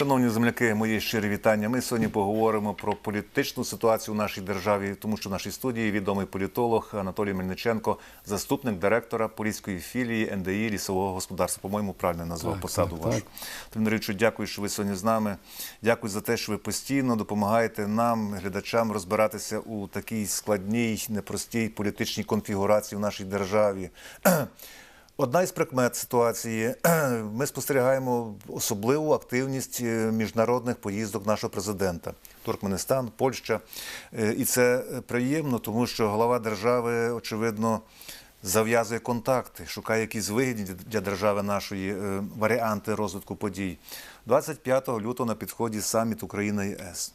Шановні земляки, мої щирі вітання. Ми сьогодні поговоримо про політичну ситуацію в нашій державі, тому що в нашій студії відомий політолог Анатолій Мельниченко, заступник директора Поліської філії НДІ лісового господарства. По-моєму, правильно назвав Так, посаду так, вашу. так. Тому, дякую, що ви сьогодні з нами. Дякую за те, що ви постійно допомагаєте нам, глядачам, розбиратися у такій складній, непростій політичній конфігурації в нашій державі. Одна із прикмет ситуації ми спостерігаємо особливу активність е, міжнародних поїздок нашого президента. Туркменистан, Польща. Е, І це приємно, тому що глава держави, очевидно, зав'язує контакти, шукає якісь вигідні для держави нашої е, варіанти розвитку подій. 25 лютого на підході саміт Україна ЄС.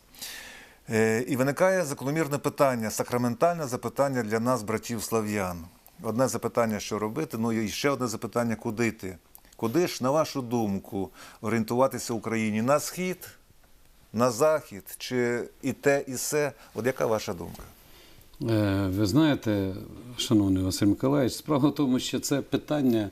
Е, І виникає закономірне питання, сакраментальне запитання для нас, братів слав'ян. Одне запитання, що робити, ну і ще одне запитання, куди йти? Куди ж, на вашу думку, орієнтуватися Україні? На схід, на захід, чи і те, і се? От яка ваша думка? Е, Ви знаєте, шановний Василь Миколаївич, справа в тому, що це питання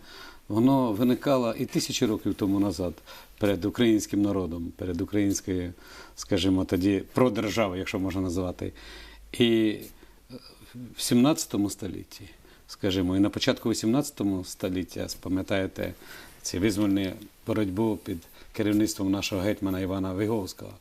воно виникало і тисячі років тому назад перед українським народом, перед українською, скажімо тоді, продержавою, якщо можна називати. І в 17 столітті, скажімо, і на початку 18 століття, пам'ятаєте, ці визвольні боротьбу під керівництвом нашого гетьмана Івана Виговського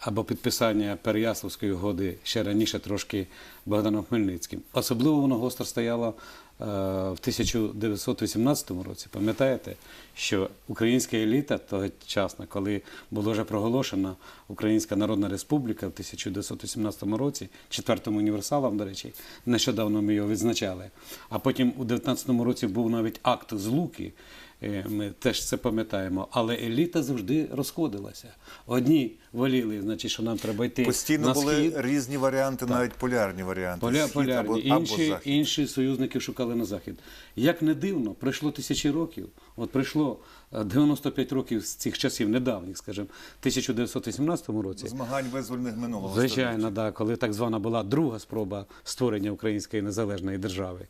або підписання Переяславської угоди ще раніше трошки Богданом Хмельницьким. Особливо воно гостро стояло в 1918 році. Пам'ятаєте, що українська еліта тогочасна, коли була вже проголошена Українська Народна Республіка в 1918 році, четвертим універсалом, до речі, нещодавно ми його відзначали. А потім у 19 році був навіть акт злуки. Е, Ми теж це пам'ятаємо, але еліта завжди розходилася. Одні воліли, значить, що нам треба йти Постійно на були схід, різні варіанти, навіть полярні варіанти. Поля, Схід полярні. або, інші, або захід. інші союзники шукали на захід. Як не дивно, пройшло тисячі років. От пройшло е, 95 років з цих часів недавніх, скажімо, в 1918 році. Змагань визвольних минулого Звичайно, да, коли так звана була друга спроба створення української незалежної держави.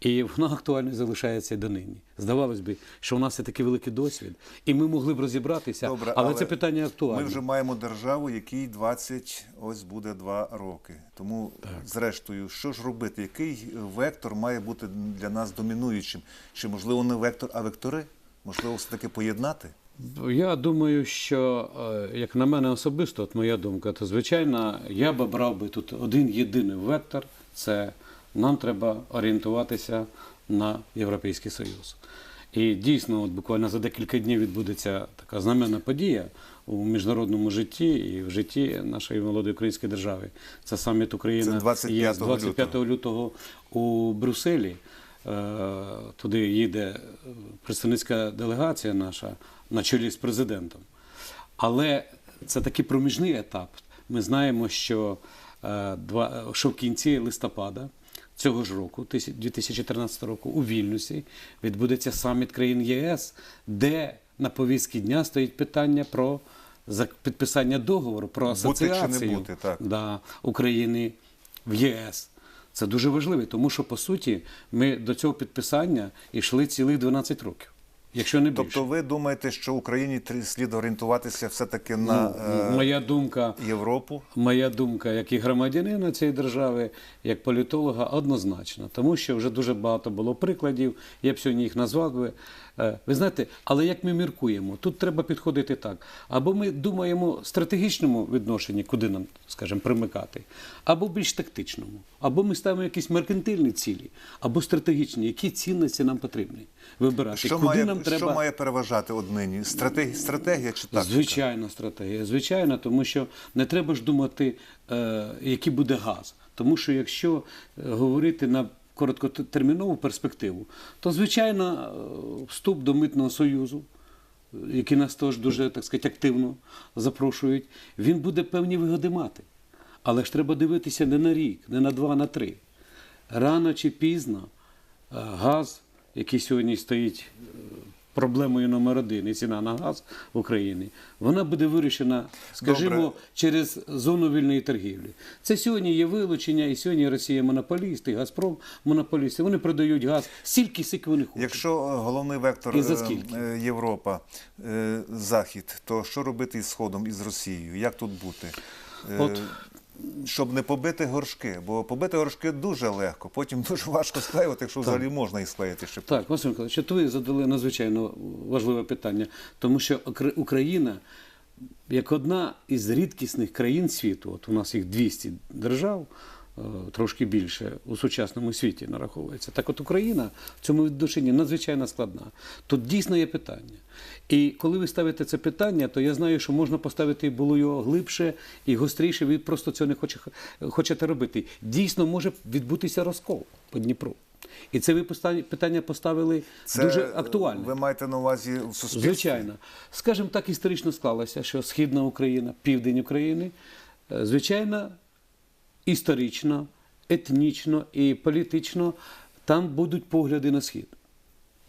І вона актуальною залишається і донині. Здавалось би, що у нас є такий великий досвід, і ми могли б розібратися, Добре, але, це питання актуальне. Ми вже маємо державу, якій 20, ось буде 2 роки. Тому, зрештою, що ж робити? Який вектор має бути для нас домінуючим? Чи можливо не вектор, а вектори? Можливо, все таки поєднати? Я думаю, що е, як на мене особисто, от моя думка, то звичайно, я би брав би тут один єдиний вектор це нам треба орієнтуватися на Європейський Союз. І дійсно, от буквально за декілька днів відбудеться така знаменна подія у міжнародному житті і в житті нашої молодої української держави. Це саміт Україна Це 25 25 лютого у Брюсселі. Е, Туди їде представницька делегація наша на чолі з президентом. Але це такий проміжний етап. Ми знаємо, що, е, що в кінці листопада цього ж року, тисяч- 2014 року, у Вільнюсі відбудеться саміт країн ЄС, де на повістці дня стоїть питання про підписання договору про Бути асоціацію бути, так. да, України в ЄС. Це дуже важливо, тому що по суті ми до цього підписання йшли цілих 12 років, якщо не більше. Тобто, ви думаєте, що Україні слід орієнтуватися все-таки на е, Моя думка, Європу? моя думка, як і громадянина цієї держави, як політолога, однозначно, тому що вже дуже багато було прикладів. Я б сьогодні їх назвав би. Е, Ви знаєте, але як ми міркуємо, тут треба підходити так. Або ми думаємо в стратегічному відношенні, куди нам, скажімо, примикати, або більш тактичному, або ми ставимо якісь меркантильні цілі, або стратегічні, які цінності нам потрібні вибирати. Що куди має, нам треба що має переважати однині? Стратегія, стратегія чи тактика? Звичайна стратегія, звичайно, тому що не треба ж думати, е, який буде газ. Тому що якщо е, говорити на короткотермінову перспективу, то звичайно е, вступ до митного союзу, який нас теж дуже так сказати, активно запрошують, він буде певні вигоди мати. Але ж треба дивитися не на рік, не на два, на три. Рано чи пізно е, газ, який сьогодні стоїть проблемою номер один і ціна на газ в Україні, вона буде вирішена, скажімо, Добре. через зону вільної торгівлі. Це сьогодні є вилучення, і сьогодні Росія монополіст, і Газпром монополісти. Вони продають газ стільки, скільки вони хочуть. Якщо е, головний вектор І за е, е, Європа, Захід, то що робити із Сходом, із Росією? Як тут бути? От. Щоб не побити горшки, бо побити горшки дуже легко, потім дуже важко склеювати, якщо взагалі можна їх склеїти ще. Так, Василь Миколаївич, ви задали надзвичайно важливе питання, тому що Україна, як одна із рідкісних країн світу, от у нас їх 200 держав, е, трошки більше у сучасному світі нараховується. Так от Україна в цьому відношенні надзвичайно складна. Тут дійсно є питання. І коли ви ставите це питання, то я знаю, що можна поставити було його глибше і гостріше. Ви просто цього не хоче- хочете робити. Дійсно може відбутися розкол по Дніпру. І це ви питання поставили дуже е, актуальне. Ви маєте на увазі в суспільстві? Звичайно. Скажімо так, історично склалося, що Східна Україна, південь України, е, звичайно, історично, етнічно і політично там будуть погляди на схід.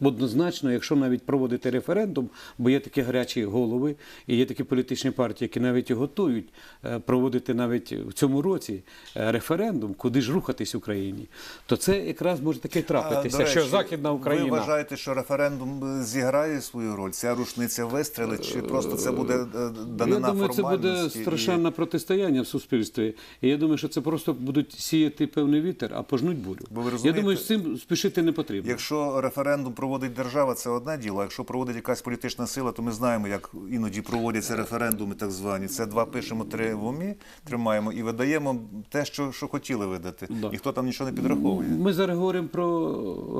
Однозначно, якщо навіть проводити референдум, бо є такі гарячі голови, і є такі політичні партії, які навіть і готують е, проводити навіть в цьому році е, референдум, куди ж рухатись Україні, то це якраз може таке трапитися, речі, що Західна Україна. Ви вважаєте, що референдум е, зіграє свою роль? Ця рушниця вистрелить, чи просто це буде данина Я думаю, це буде формальності і- страшенне протистояння в суспільстві. І я думаю, що це просто будуть сіяти певний вітер, а пожнуть бурю. Бо ви я думаю, з цим спішити не потрібно. Якщо референдум проводить держава, це одне діло. Якщо проводить якась політична сила, то ми знаємо, як іноді проводяться референдуми, так звані. Це два пишемо, три в умі тримаємо і видаємо те, що, що хотіли видати. Да. І хто там нічого не підраховує. Ми зараз говоримо про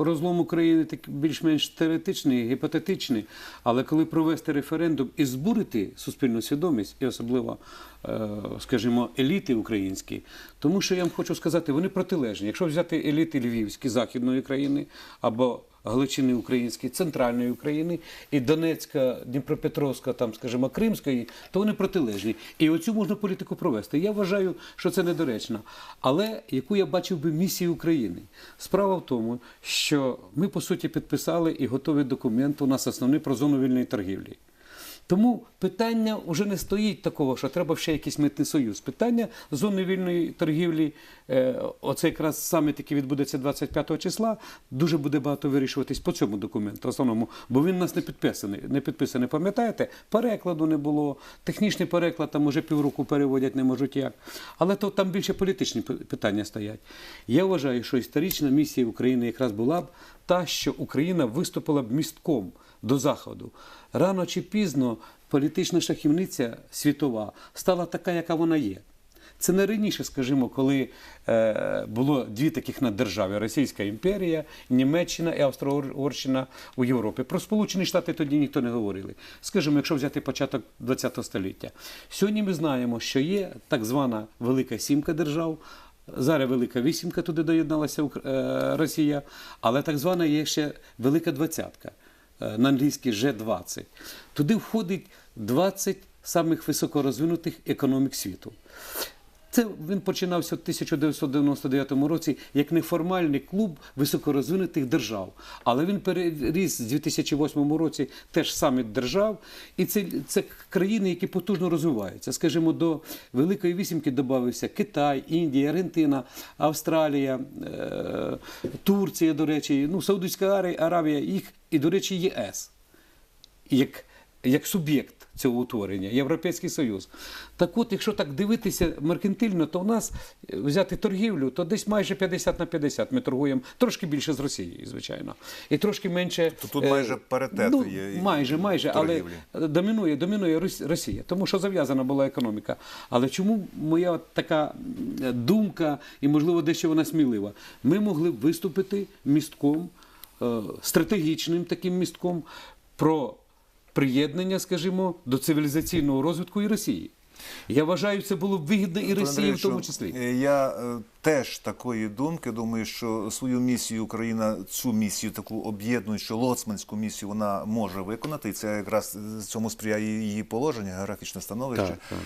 розлом України так більш-менш теоретичний, гіпотетичний. Але коли провести референдум і збурити суспільну свідомість, і особливо, е, скажімо, еліти українські, тому що я вам хочу сказати, вони протилежні. Якщо взяти еліти львівські, західної країни або Галичини української, центральної України і Донецька, Дніпропетровська, там, скажімо, Кримської, то вони протилежні. І оцю можна політику провести. Я вважаю, що це недоречно. Але яку я бачив би місію України? Справа в тому, що ми по суті підписали і готовий документ у нас основний про зону вільної торгівлі. Тому питання вже не стоїть такого, що треба ще якийсь митний союз. Питання зони вільної торгівлі, е, оце якраз саме таки відбудеться 25 числа. Дуже буде багато вирішуватись по цьому документу, основному, бо він у нас не підписаний. Не підписаний, пам'ятаєте? Перекладу не було. Технічний переклад там уже півроку переводять, не можуть як. Але то там більше політичні питання стоять. Я вважаю, що історична місія України якраз була б та, що Україна виступила б містком до Заходу. Рано чи пізно політична шахівниця світова стала така, яка вона є. Це не раніше, скажімо, коли е, було дві таких наддержави: Російська імперія, Німеччина і Австро-Угорщина у Європі. Про Сполучені Штати тоді ніхто не говорили. Скажімо, якщо взяти початок ХХ століття. Сьогодні ми знаємо, що є так звана Велика Сімка держав. Зараз Велика Вісімка туди доєдналася е, Росія, але так звана є ще Велика Двадцятка на англійській G20. Туди входить 20 самих високорозвинутих економік світу. Це він починався в 1999 році як неформальний клуб високорозвинутих держав. Але він переріс з 2008 році теж саміт держав. І це, це країни, які потужно розвиваються. Скажімо, до Великої Вісімки додався Китай, Індія, Аргентина, Австралія, е, Турція, до речі, ну, Саудівська Аравія, їх і, до речі, ЄС як, як суб'єкт цього утворення, Європейський Союз. Так от, якщо так дивитися меркантильно, то в нас е, взяти торгівлю, то десь майже 50 на 50 ми торгуємо трошки більше з Росією, звичайно. І трошки менше. То тут е, майже паритет ну, є Майже, майже, але домінує, домінує Рос- Росія, тому що зав'язана була економіка. Але чому моя така думка, і можливо дещо вона смілива? Ми могли б виступити містком, е, стратегічним таким містком про приєднання, скажімо, до цивілізаційного розвитку і Росії. Я вважаю, це було б вигідно і Росії в тому числі. е, Я е, теж такої думки. Думаю, що свою місію Україна, цю місію, таку об'єднуючу лоцманську місію, вона може виконати. І це якраз цьому сприяє її положення, географічне становище. Так, так.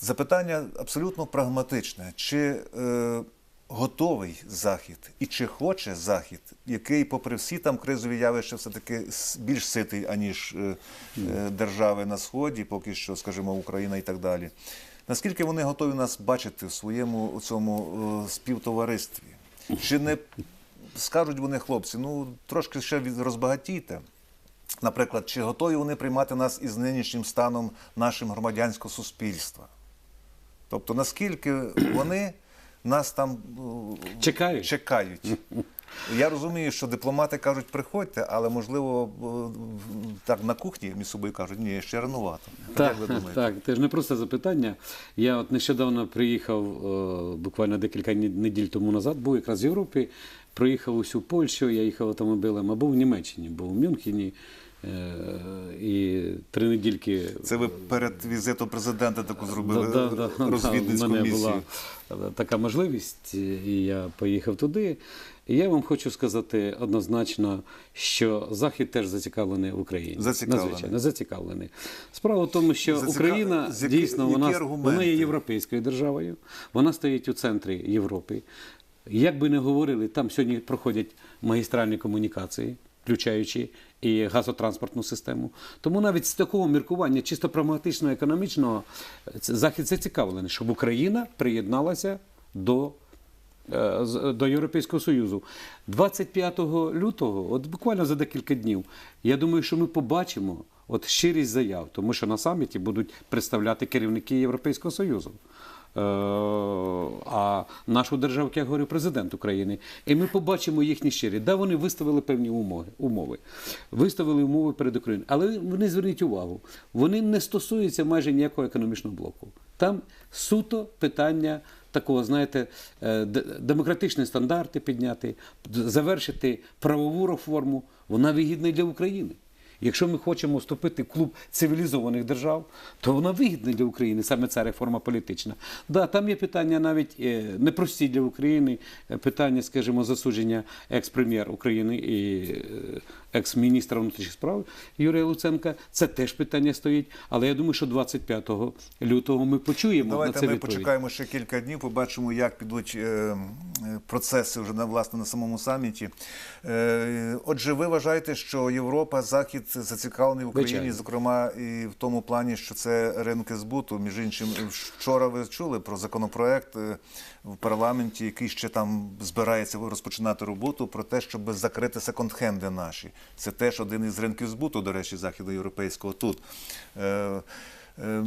Запитання абсолютно прагматичне. Чи е, готовий Захід і чи хоче Захід, який, попри всі там кризові явища, все-таки більш ситий, аніж е, е, держави на Сході, поки що, скажімо, Україна і так далі. Наскільки вони готові нас бачити в своєму цьому е, співтоваристві? Чи не скажуть вони хлопці, ну трошки ще розбагатійте. Наприклад, чи готові вони приймати нас із нинішнім станом нашим громадянського суспільства? Тобто, наскільки вони нас там е, Чекають. чекають? Я розумію, що дипломати кажуть, приходьте, але можливо е, так на кухні між собою кажуть, ні, ще рановато. Так, Як ви думаєте? так, це ж не просто запитання. Я от нещодавно приїхав, е, буквально декілька неділь тому назад, був якраз в Європі, проїхав усю Польщу, я їхав автомобілем, а був в Німеччині, був у Мюнхені. Е, І три недільки Це ви перед візитом президента таку зробили Да, да, да, розвідницьку У мене місію. була е, така можливість, і я поїхав туди. І я вам хочу сказати однозначно, що Захід теж зацікавлений в Україні. Зацікавлений. Надзвичайно зацікавлений. Справа в тому, що Заціка- Україна з дійсно які вона, аргументи? вона є європейською державою, вона стоїть у центрі Європи. Як би не говорили, там сьогодні проходять магістральні комунікації, включаючи і газотранспортну систему. Тому навіть з такого міркування, чисто прагматичного, економічного, Захід зацікавлений, щоб Україна приєдналася до. е, До Європейського Союзу 25 лютого, от буквально за декілька днів, я думаю, що ми побачимо от щирість заяв, тому що на саміті будуть представляти керівники Європейського Союзу. Е, А нашу державу, я говорю, президент України. І ми побачимо їхні щирі. Да, вони виставили певні умови, умови. Виставили умови перед Україною. Але вони зверніть увагу, вони не стосуються майже ніякого економічного блоку. Там суто питання такого, знаєте, е, демократичні стандарти підняти, завершити правову реформу. Вона вигідна для України. Якщо ми хочемо вступити в клуб цивілізованих держав, то вона вигідна для України, саме ця реформа політична. Да, там є питання навіть е, непрості для України, е, питання, скажімо, засудження екс-прем'єр України і е, екс-міністра внутрішніх справ Юрія Луценка. Це теж питання стоїть. Але я думаю, що 25 лютого ми почуємо на Давайте ми почекаємо ще кілька днів, побачимо, як підуть процеси вже на власне на самому саміті. Е, Отже, ви вважаєте, що Європа, Захід зацікавлений в Україні, Звичайно. зокрема і в тому плані, що це ринки збуту. Між іншим, вчора ви чули про законопроект е, в парламенті, який ще там збирається розпочинати роботу, про те, щоб закрити секонд-хенди наші. Це теж один із ринків збуту, до речі, західноєвропейського тут. Е, е,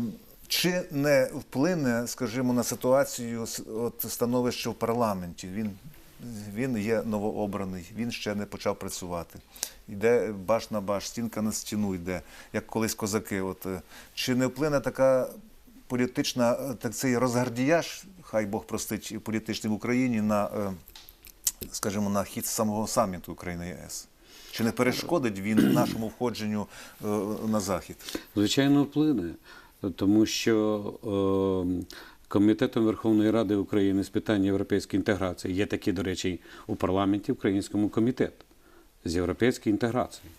чи не вплине, скажімо, на ситуацію от становище в парламенті? Він, він є новообраний, він ще не почав працювати. Йде баш на баш, стінка на стіну йде, як колись козаки. От, е, чи не вплине така політична, е, так цей розгардіяж, хай Бог простить, політичний в Україні на, е, скажімо, на хід самого саміту України ЄС? Чи не перешкодить він нашому входженню на захід? Звичайно, вплине, тому що е, Комітетом Верховної Ради України з питань європейської інтеграції є такі, до речі, у парламенті Українському комітет з європейської інтеграції.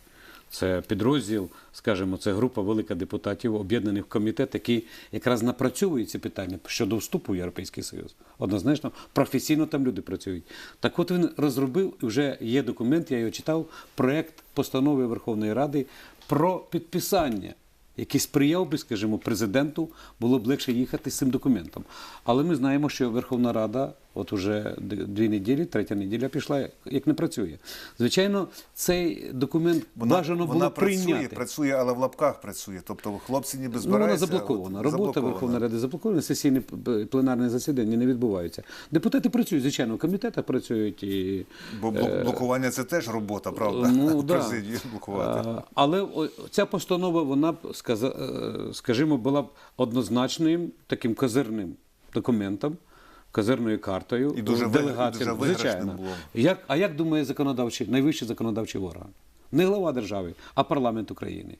Це підрозділ, скажімо, це група велика депутатів, об'єднаних в комітет, який якраз напрацьовує ці питання щодо вступу в Європейський Союз. Однозначно, професійно там люди працюють. Так от він розробив, вже є документ, я його читав, проект постанови Верховної Ради про підписання, який сприяв би, скажімо, президенту, було б легше їхати з цим документом. Але ми знаємо, що Верховна Рада, от уже дві неділі, третя неділя пішла, як не працює. Звичайно, цей документ бажано вона було працює, прийняти. працює, але в лапках працює. Тобто хлопці ніби Ну, збираються. вона заблокована. от Робота заблокована. Верховної Ради заблокована, сесійні пленарні засідання не відбуваються. Депутати працюють, звичайно, в комітетах працюють і Бо блокування це теж робота, правда? Ну, да. Блокувати. Але ця постанова, вона б, е, скажімо, була б однозначним таким козирним документом, козирною картою І дуже делегаціям. Звичайно. було. Як, а як думає законодавчий, найвищий законодавчий орган? Не глава держави, а парламент України.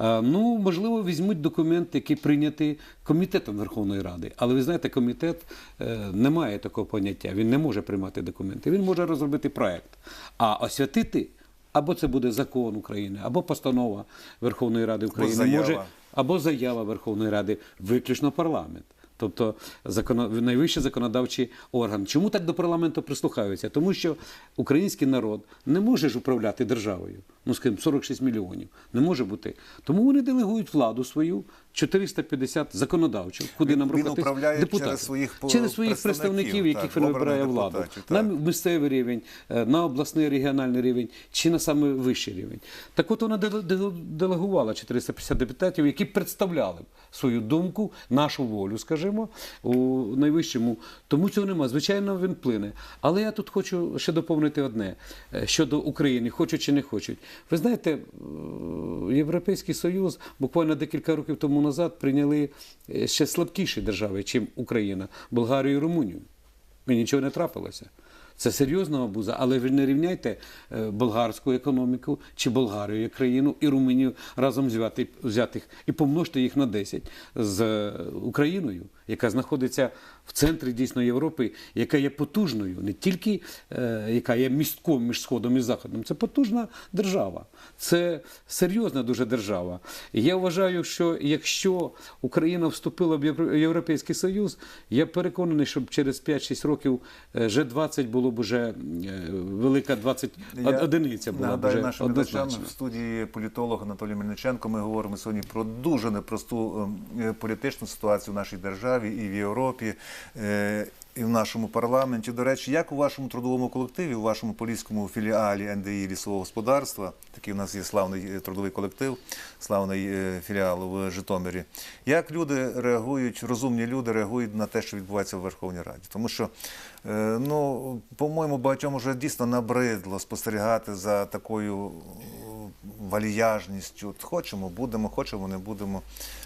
Е, Ну, можливо, візьмуть документ, який прийнятий комітетом Верховної Ради. Але ви знаєте, комітет е, не має такого поняття. Він не може приймати документи. Він може розробити проект. А освятити або це буде закон України, або постанова Верховної Ради України заява. може або заява Верховної Ради, виключно парламент. Тобто закон... найвищий законодавчий орган. Чому так до парламенту прислухаються? Тому що український народ не може ж управляти державою. Ну, скажімо, 46 мільйонів. Не може бути. Тому вони делегують владу свою 450 законодавчу, куди Він- нам він рухати управляє депутатів. через своїх через своїх представників, представників, так, яких він вибирає владу. На місцевий рівень, е, на обласний регіональний рівень чи на саме вищий рівень. Так от вона деле- деле- делегувала 450 депутатів, які представляли свою думку, нашу волю, скажімо, у найвищому. Тому цього нема. Звичайно, він вплине. Але я тут хочу ще доповнити одне е, щодо України, хочуть чи не хочуть. Ви знаєте, е, Європейський Союз буквально декілька років тому назад прийняли е, ще слабкіші держави, ніж Україна, Болгарію і Румунію. І нічого не трапилося. Це серйозна обуза, але ви не рівняйте е, болгарську економіку чи Болгарію як країну і Румунію разом взяти, взятих і помножте їх на 10 з е, Україною, яка знаходиться в центрі дійсно Європи, яка є потужною, не тільки е, яка є містком між Сходом і Заходом. Це потужна держава, це серйозна дуже держава. І я вважаю, що якщо Україна вступила в Європейський Союз, я переконаний, що через 5-6 років е, G20 було б уже е, велика 20 Я одиниця була б вже нашим глядачам в студії політолог Анатолій Мельниченко. Ми говоримо сьогодні про дуже непросту е, політичну ситуацію в нашій державі і в Європі. е, І в нашому парламенті, до речі, як у вашому трудовому колективі, у вашому поліському філіалі НДІ лісового господарства, такий у нас є славний е, трудовий колектив, славний е, філіал в Житомирі. Як люди реагують, розумні люди реагують на те, що відбувається в Верховній Раді? Тому що, ну, по-моєму, багатьом вже дійсно набридло спостерігати за такою вальяжністю. От хочемо, будемо, хочемо, не будемо.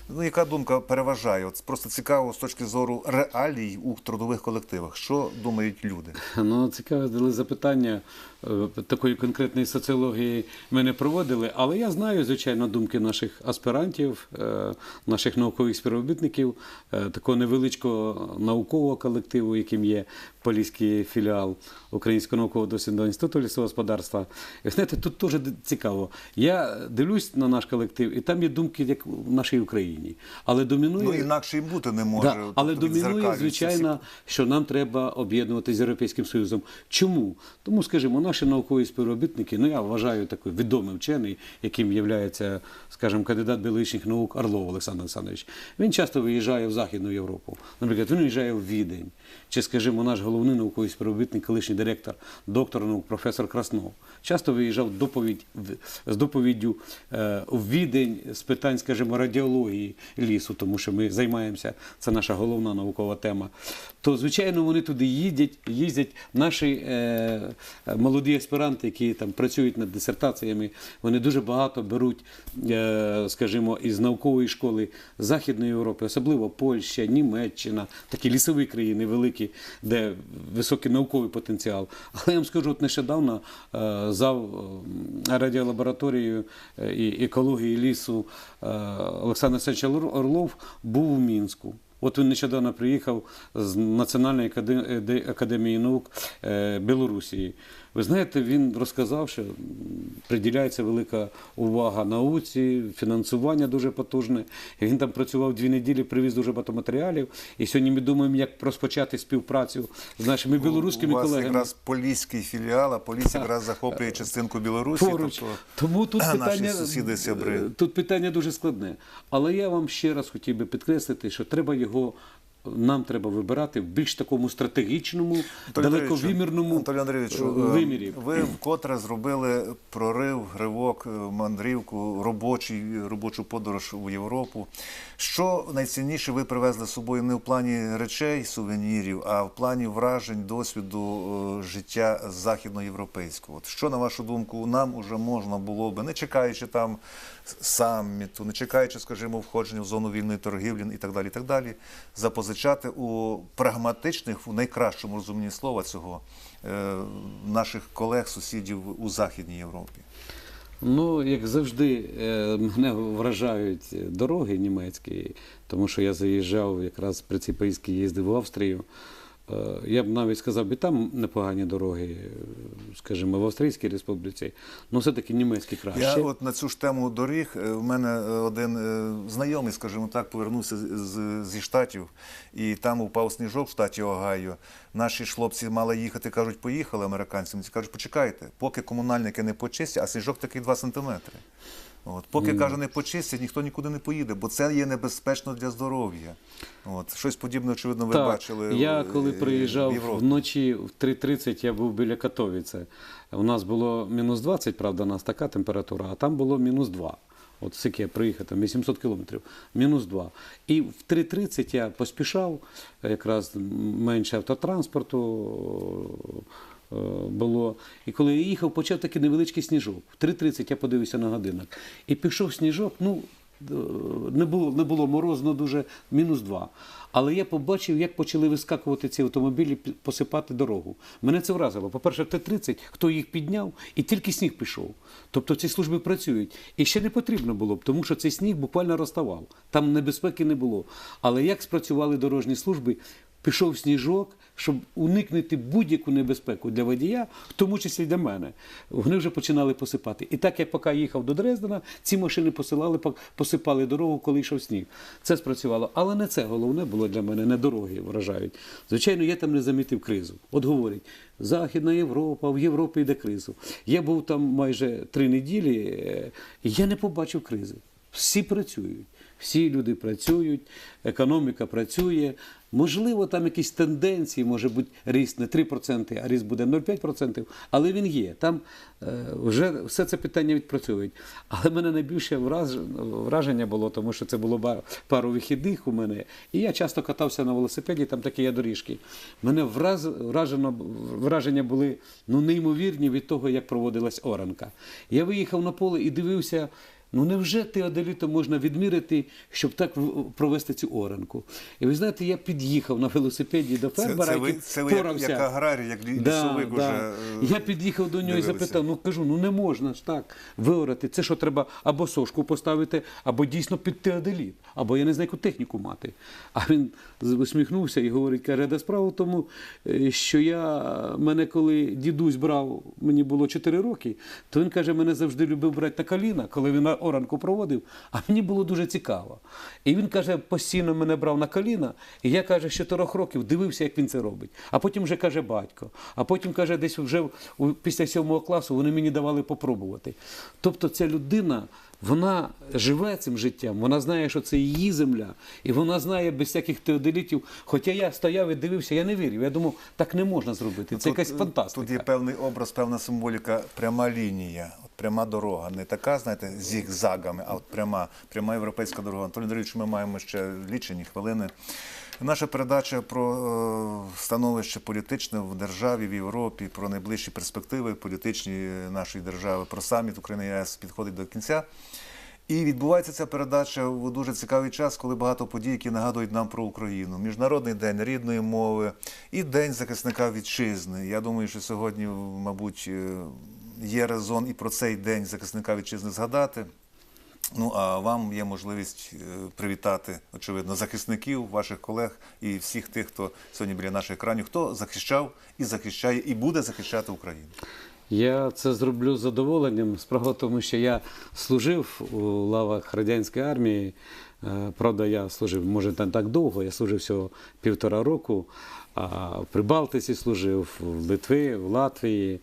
Ну, яка думка переважає? От просто цікаво з точки зору реалій у трудових колективах. Що думають люди? Ну, цікаве задали запитання е, такої конкретної соціології ми не проводили, але я знаю, звичайно, думки наших аспірантів, е, наших наукових співробітників, е, такого невеличкого наукового колективу, яким є Поліський філіал Українського наукового дослідного інституту лісового господарства. І знаєте, тут теж цікаво. Я дивлюсь на наш колектив, і там є думки, як в нашій Україні. Але домінує Ну, інакше і бути не може. Да, але тобто домінує, звичайно, що нам треба об'єднуватися з Європейським Союзом. Чому? Тому, скажімо, наші наукові співробітники, ну я вважаю такий відомий вчений, яким є, скажімо, кандидат біологічних наук Орлов Олександр Олександрович. Він часто виїжджає в Західну Європу. Наприклад, він виїжджає в Відень. Чи, скажімо, наш головний науковий співробітник, колишній директор, доктор наук, професор Краснов, часто виїжджав доповідь, з доповіддю е, в Відень з питань, скажімо, радіології лісу, тому що ми займаємося, це наша головна наукова тема. То, звичайно, вони туди їдять, їздять. Наші е, е, молоді аспіранти, які там працюють над дисертаціями, вони дуже багато беруть, е, скажімо, із наукової школи Західної Європи, особливо Польща, Німеччина, такі лісові країни великі, де високий науковий потенціал. Але я вам скажу, от нещодавно за зав е, радіолабораторією е, і екології лісу е, Олександр Сенча Орлов був у Мінську. От він нещодавно приїхав з Національної академії наук Білорусії. Білорусі. Ви знаєте, він розказав, що приділяється велика увага науці, фінансування дуже потужне. Він там працював дві неділі, привіз дуже багато матеріалів. І сьогодні ми думаємо, як розпочати співпрацю з нашими білоруськими У вас колегами. якраз поліський філіал, а поліс якраз захоплює частинку Білорусі. Поруч. Тобто, Тому тут питання, сусіди, сябри. е, тут питання дуже складне. Але я вам ще раз хотів би підкреслити, що треба його. Нам треба вибирати в більш такому стратегічному, Анатолій далековимірному Анатолій Андрійович, е, е, вимірі. ви вкотре зробили прорив, ривок, е, мандрівку, робочий, робочу подорож у Європу. Що найцінніше ви привезли з собою не в плані речей, сувенірів, а в плані вражень, досвіду е, життя західноєвропейського? Що, на вашу думку, нам уже можна було би, не чекаючи там саміту, не чекаючи, скажімо, входження в зону вільної торгівлі і так далі, і так далі, запозичати у прагматичних, у найкращому розумінні слова цього, е, наших колег, сусідів у Західній Європі. Ну, як завжди, е, мене вражають дороги німецькі, тому що я заїжджав якраз при цій поїздці їздив в Австрію. Е, я б навіть сказав, і там непогані дороги, е, скажімо, в Австрійській республіці, але все-таки німецькі краще. Я от на цю ж тему доріг. е, В мене один знайомий, скажімо так, повернувся зі штатів, і там упав сніжок в штаті Огайо. Наші хлопці мали їхати, кажуть, поїхали американці. Ці кажуть, почекайте, поки комунальники не почистять, а сніжок такий 2 сантиметри. От, поки каже, не почистять, ніхто нікуди не поїде, бо це є небезпечно для здоров'я. От щось подібне, очевидно, ви Так, бачили. Я в- коли приїжджав в вночі в 3.30, я був біля Катовіце. У нас було мінус 20, правда, у нас така температура, а там було мінус 2. От приїхав, там 800 кілометрів, мінус 2. І в 3.30 я поспішав, якраз менше автотранспорту було. І коли я їхав, почав такий невеличкий сніжок. В 3.30 я подивився на годинник. І пішов сніжок, ну, е, не було, не було морозно дуже, мінус 2. Але я побачив, як почали вискакувати ці автомобілі, посипати дорогу. Мене це вразило. По-перше, Т-30, хто їх підняв, і тільки сніг пішов. Тобто ці служби працюють. І ще не потрібно було б, тому що цей сніг буквально розставав. Там небезпеки не було. Але як спрацювали дорожні служби, пішов сніжок, щоб уникнути будь-яку небезпеку для водія, в тому числі для мене. Вони вже починали посипати. І так я поки їхав до Дрездена, ці машини посилали, посипали дорогу, коли йшов сніг. Це спрацювало. Але не це головне було для мене, не дороги вражають. Звичайно, я там не замітив кризу. От говорять, Західна Європа, в Європі йде кризу. Я був там майже три неділі, е, я не побачив кризи. Всі працюють. Всі люди працюють, економіка працює. Можливо, там якісь тенденції, може бути ріст не 3%, а ріст буде 0,5%, але він є. Там е, вже все це питання відпрацьовують. Але мене найбільше враження було, тому що це було пару вихідних у мене. І я часто катався на велосипеді, там такі є доріжки. Мене враз, вражено, враження були ну, неймовірні від того, як проводилась оранка. Я виїхав на поле і дивився. Ну невже теодолітом можна відміряти, щоб так провести цю оранку? І ви знаєте, я під'їхав на велосипеді до фермера, це ви, який це ви як, як аграрій, як Да, лісовик да. уже. е, Я під'їхав до нього і запитав: ну кажу, ну не можна ж так виорати. Це що треба або сошку поставити, або дійсно під теодоліт, або я не знаю, яку техніку мати. А він усміхнувся і говорить: каже, да справа в тому, е, що я мене, коли дідусь брав, мені було 4 роки, то він каже, мене завжди любив брати на коліна, коли він на оранку проводив, а мені було дуже цікаво. І він каже, постійно мене брав на коліна, і я каже, з чотирьох років дивився, як він це робить. А потім вже каже батько. А потім каже, десь вже після сьомого класу вони мені давали попробувати. Тобто ця людина. Вона живе цим життям, вона знає, що це її земля, і вона знає без всяких теодолітів. Хоча я стояв і дивився, я не вірив. Я думав, так не можна зробити. Це якась фантастика. Тут є певний образ, певна символіка, пряма лінія, от пряма дорога. Не така, знаєте, зігзагами, а от пряма, пряма європейська дорога. Анатолій Андрійович, ми маємо ще лічені хвилини. Наша передача про е, становище політичне в державі, в Європі, про найближчі перспективи політичні нашої держави, про саміт України ЄС підходить до кінця. І відбувається ця передача в дуже цікавий час, коли багато подій, які нагадують нам про Україну. Міжнародний день рідної мови і День захисника вітчизни. Я думаю, що сьогодні, мабуть, е, є резон і про цей день захисника вітчизни згадати. Ну а вам є можливість е, привітати, очевидно, захисників, ваших колег і всіх тих, хто сьогодні біля наших екранів, хто захищав і захищає, і буде захищати Україну. Я це зроблю з задоволенням. Справа тому, що я служив у лавах радянської армії. Е, Правда, я служив, може, не так довго, я служив всього півтора року. А в Прибалтиці служив, в Литві, в Латвії.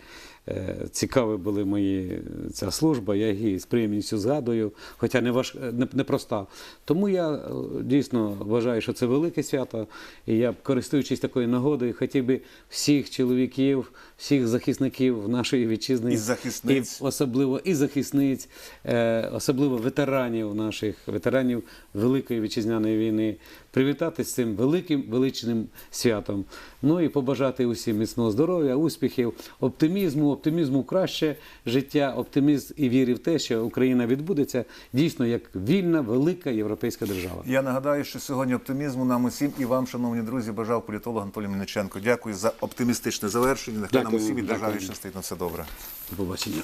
Е, Цікаві були мої ця служба, я її з приємністю згадую, хоча не важ, не, не проста. Тому я е, дійсно вважаю, що це велике свято. І я, користуючись такою нагодою, хотів би всіх чоловіків, всіх захисників нашої вітчизни І захисниць. і особливо і захисниць, е, особливо ветеранів наших, ветеранів Великої вітчизняної війни, привітати з цим великим величним святом. Ну і побажати усім міцного здоров'я, успіхів, оптимізму, оптимізму краще життя, оптимізм і віри в те, що Україна відбудеться дійсно як вільна, велика європейська держава. Я нагадаю, що сьогодні оптимізму нам усім і вам, шановні друзі, бажав політолог Анатолій Мельниченко. Дякую за оптимістичне завершення. Нехай нам усім і державі щастить на все добре. До побачення.